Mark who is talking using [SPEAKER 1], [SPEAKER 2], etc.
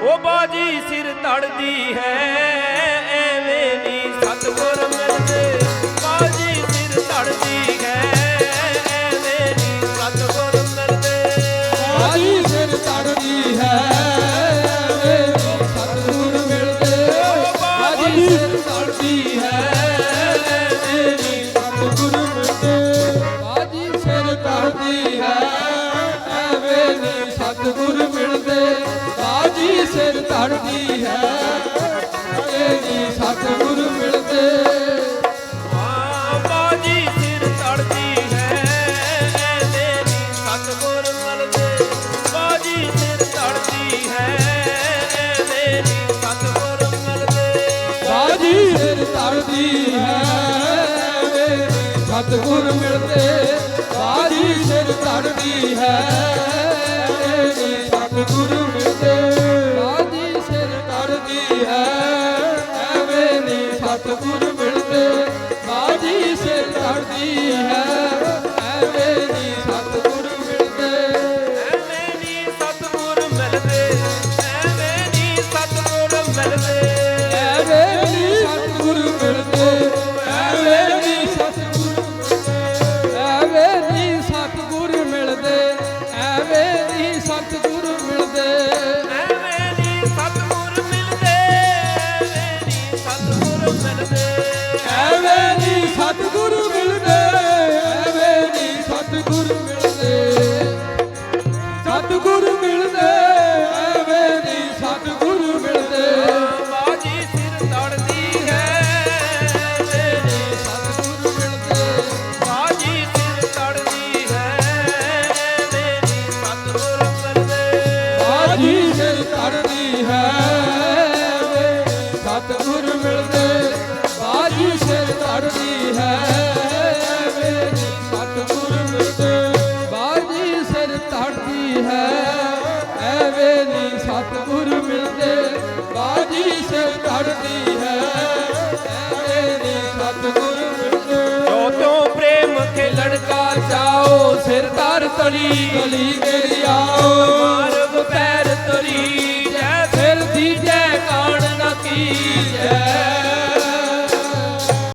[SPEAKER 1] ਉਹ ਬਾਜੀ ਸਿਰ ਧੜਦੀ ਹੈ ਐਵੇਂ ਨਹੀਂ ਸਤਗੁਰ ਮਿਲਦੇ। ਬਾਜੀ ਸਿਰ ਧੜਦੀ ਹੈ ਐਵੇਂ ਨਹੀਂ ਸਤਗੁਰ ਮਿਲਦੇ।
[SPEAKER 2] ਬਾਜੀ ਸਿਰ ਧੜਦੀ ਹੈ ਸਤਿਗੁਰ ਸਿਰ ਧੜਦੀ ਹੈ ਵੇ ਸਤਿਗੁਰ ਮਿਲਦੇ।
[SPEAKER 1] ਬਾਜੀ ਸਿਰ ਧੜਦੀ ਹੈ ਐਵੇਂ ਨੀ ਸਤਿਗੁਰ ਮਿਲਦੇ।
[SPEAKER 2] ਧੜਦੀ ਹੈ ਨੀ ਸਤਿਗੁਰ ਮਿਲਦੇ। ਬਾਜੀ ਸਿਰ ਧੜਦੀ ਹੈ ਸਤਿਗੁਰ ਮਿਲਦੇ ਬਾਜੀ ਸਿਰ ਧੜਦੀ ਹੈ। ਸਤਿਗੁਰ ਮਿਲਦੇ, ਐਵੇਂ ਨੀ ਸਤਿਗੁਰ ਮਿਲਦੇ।
[SPEAKER 1] ਬਾਜੀ ਸਿਰ ਧੜਦੀ ਹੈ, ਐਵੇਂ ਨੀ
[SPEAKER 2] ਸਤਿਗੁਰ ਮਿਲਦੇ।
[SPEAKER 1] ਬਾਜੀ ਸਿਰ ਧੜਦੀ ਹੈ, ਐਵੇਂ ਨੀ ਸਤਿਗੁਰ ਮਿਲਦੇ।
[SPEAKER 2] ਬਾਜੀ ਸਿਰ ਧੜਦੀ ਹੈ ਵੇ ਸਤਿਗੁਰ ਮਿਲਦੇ। ਬਾਜੀ ਸਿਰ ਧੜਦੀ ਹੈ ਵੇ ਬਾਜੀ ਹੈ ਐਵੇਂ ਨਹੀਂ ਸਤਗੁਰ ਮਿਲਦੇ। ਬਾਜੀ ਸੇ ਧੜਦੀ ਹੈ ਐਵੇਂ ਨਹੀਂ ਸਤਗੁਰ ਮਿਲਦੇ।
[SPEAKER 1] ਜੋ ਤੋ ਪ੍ਰੇਮ ਕੇ
[SPEAKER 2] ਲੜਕਾ ਚਾਓ ਸਿਰ ਧਰ ਤੜੀ ਗਲੀ ਮੇਰੀ ਆਓ। ਮਾਰਬ
[SPEAKER 1] ਪੈਰ ਤਰੀ ਜੈ
[SPEAKER 2] ਦਿਲ ਦੀ ਜੈ ਕਾਣ ਨਾ ਕੀ। ਜੈ